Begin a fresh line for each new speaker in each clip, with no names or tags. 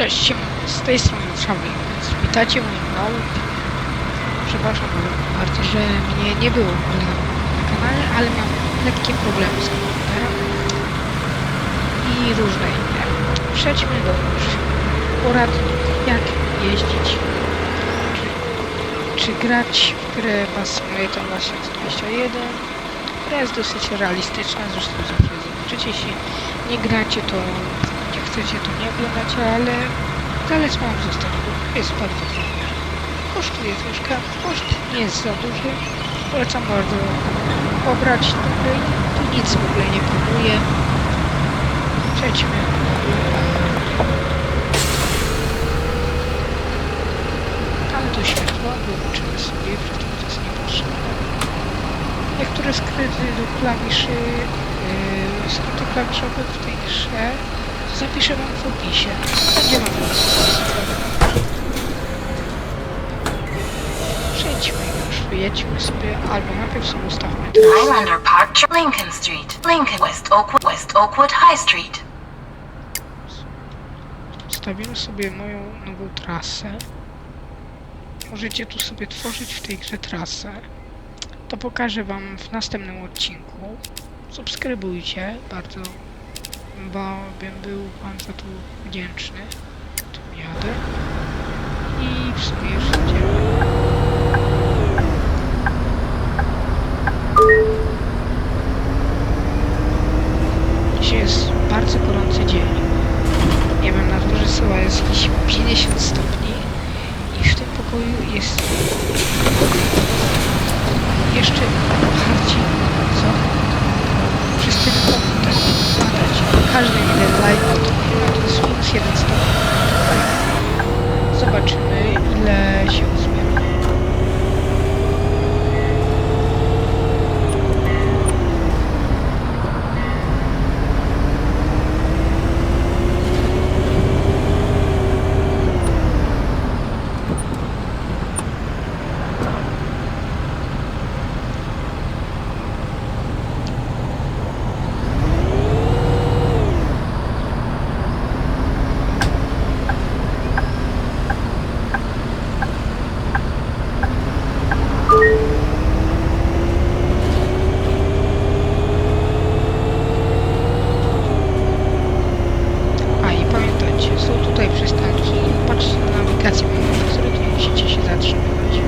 Cześć, z tej strony więc witacie w moim nowym. Przepraszam bardzo, że mnie nie było na kanale, ale miałem lekkie problemy z komputerem i różne inne. Przejdźmy do już poradnik, jak jeździć, czy, czy grać w grę Bus Simulator 2021, która jest dosyć realistyczna, zresztą zawsze zobaczycie, jeśli nie gracie, to chcecie, to nie oglądacie, ale zalecam wam zostać, bo jest bardzo fajnie. Kosztuje troszkę, koszt nie jest za duży. Polecam bardzo pobrać gry. Tu nic w ogóle nie próbuję. Przejdźmy. Tam to światło, wyłączymy sobie, przez to jest niepotrzebne. Niektóre skryty do klawiszy, yy, skróty klawiszowe w tej grze zapiszę wam w opisie. Będzie wam Przejdźmy już, wyjedźmy sobie, albo najpierw sobie ustawmy.
Highlander Park, Lincoln Street, Lincoln, West Oakwood, West Oakwood High Street.
Ustawimy sobie moją nową trasę. Możecie tu sobie tworzyć w tej grze trasę. To pokażę wam w następnym odcinku. Subskrybujcie, bardzo bo bym był wam za to wdzięczny. Tu jadę. I w sumie już jedziemy. Dzisiaj jest bardzo gorący dzień. Nie wiem, na dworze chyba jest jakieś 50 stopni i w tym pokoju jest jeszcze bardziej co? Przez ten komputer. Każdy jeden live to jest minus 1 stopień. Zobaczymy ile się uzbiera. A i pamiętajcie, są tutaj przystanki. Patrzcie na nawigację, na której tu musicie się zatrzymywać.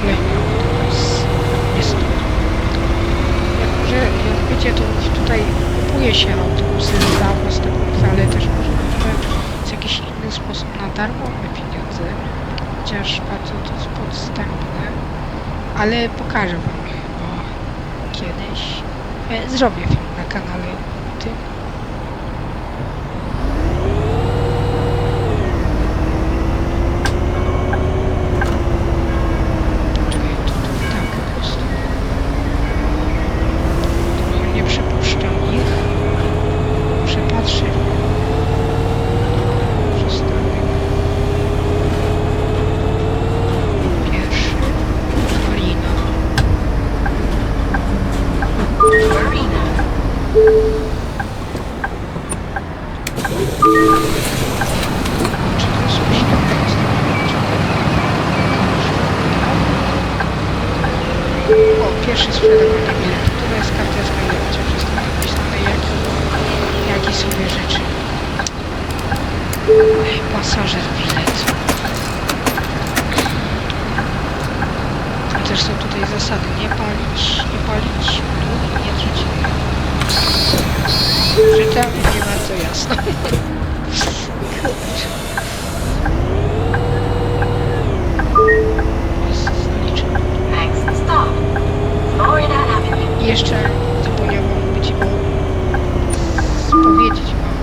Kolejny autobus. Jest to. Jak może, jak wiecie, to tutaj kupuje się autobusy własne pieniądze, ale też może być jakiś inny sposób na darmowe pieniądze. Chociaż bardzo to jest podstępne. Ale pokażę wam chyba kiedyś. E, zrobię film na kanale o tym. Czekaj, to, to tak po prostu. Tylko nie przepuszczam ich. Przepatrzę. Przystanek. Pierwszy. Marina.
Marina.
Czy to jest przystanek? Pierwszy sprzedawany bilet. Tutaj jest karteczka i będzie wszystko napisane, jakie, jakie sobie rzeczy. Pasażer bilet. Też są tutaj zasady. Nie palić, nie palić długo, nie drzeć. Czytam nie bardzo jasno. Kurczę. Jest zaliczone.
Next stop, Florida Avenue.
I jeszcze zapomniałem być o... powiedzieć wam,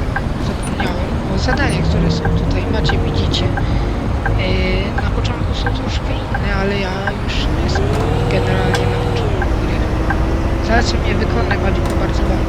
zapomniałem o zadaniach, które są tutaj, macie, widzicie. Yy, na początku są troszkę inne, ale ja już jestem generalnie nauczony gry. Zalecam je wykonywać, bo bardzo wam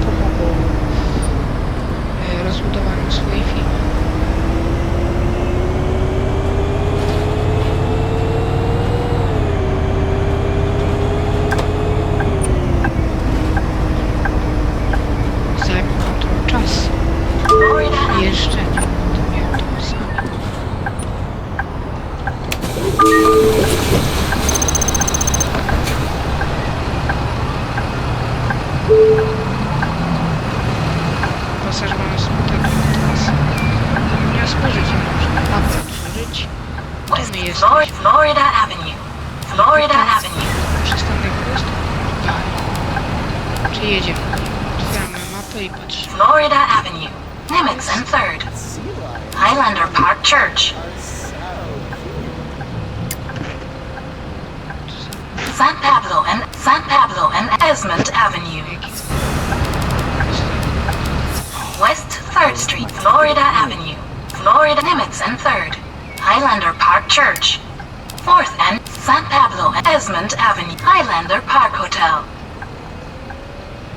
Pasaż mamy smutek teraz. Zapomniałem spojrzeć, jak można mapę otworzyć. Tu
West
my
Flor- Florida Avenue. Florida Avenue.
Przystanek jest tutaj. Czy jedziemy? Otwieramy mapę i patrzymy.
Florida Avenue. Nimitz and Third. Highlander Park Church. San Pablo and San Pablo and Esmond Avenue.
Jaki
3rd Street, Florida Avenue. Florida Nimitz and 3rd. Highlander Park Church. 4th and San Pablo and Esmond Avenue. Highlander Park Hotel.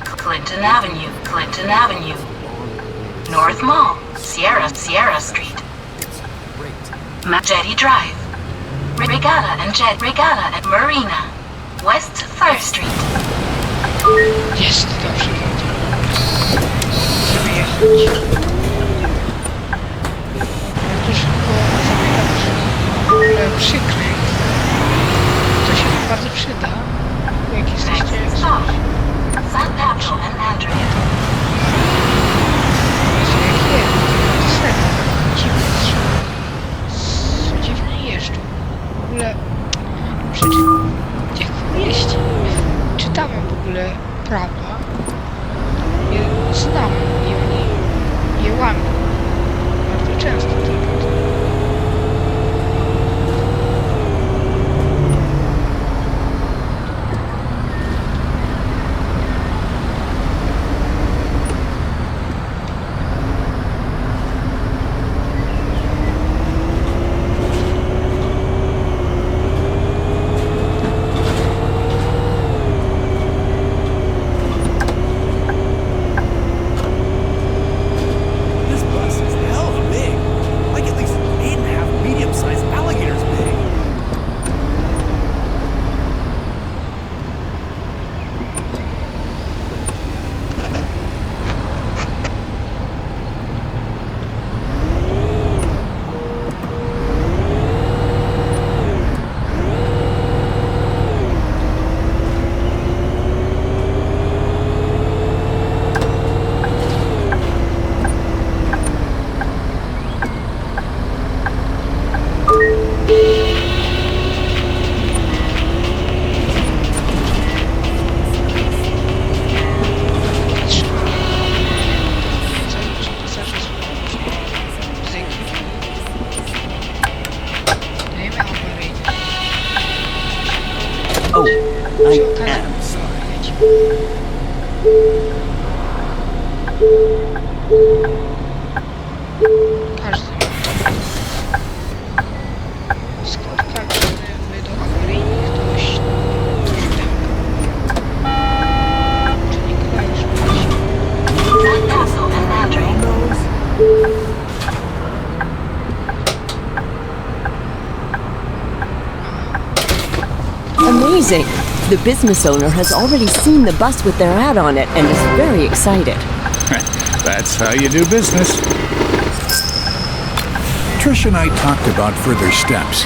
Clinton Avenue, Clinton Avenue. North Mall, Sierra, Sierra Street. Jetty Drive. Regatta and Jet Regatta at Marina. West 3rd Street.
Jest, zamykać w ogóle przykry. To się nam bardzo przyda. Jak jesteście jeżdżą. W ogóle, prawa, znam je łamią. Bardzo często tylko.
Amazing! The business owner has already seen the bus with their ad on it and is very excited.
That's how you do business. Trish and I talked about further steps.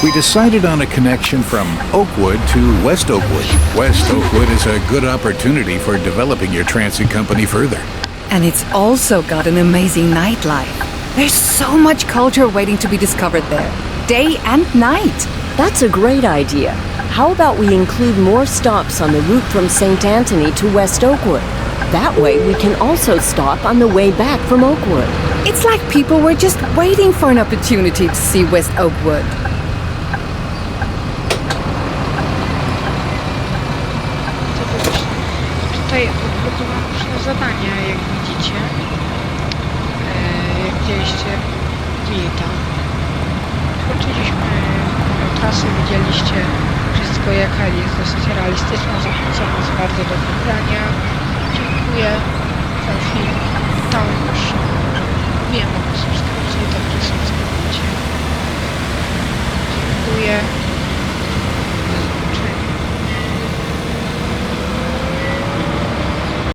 We decided on a connection from Oakwood to West Oakwood. West Oakwood is a good opportunity for developing your transit company further.
And it's also got an amazing nightlife. There's so much culture waiting to be discovered there, day and night.
That's a great idea. How about we include more stops on the route from St. Anthony to West Oakwood? That way, we can also stop on the way back from Oakwood.
It's like people were just waiting for an opportunity to see West Oakwood.
To właśnie tutaj odblokowałem różne zadania, jak widzicie. Jak widzieliście, Gita. czasu widzieliście wszystko jaka jest dosyć realistyczna, zachęcam Was bardzo do wybrania. Dziękuję za film. Tam już wiem o subskrypcji, to w. Dziękuję.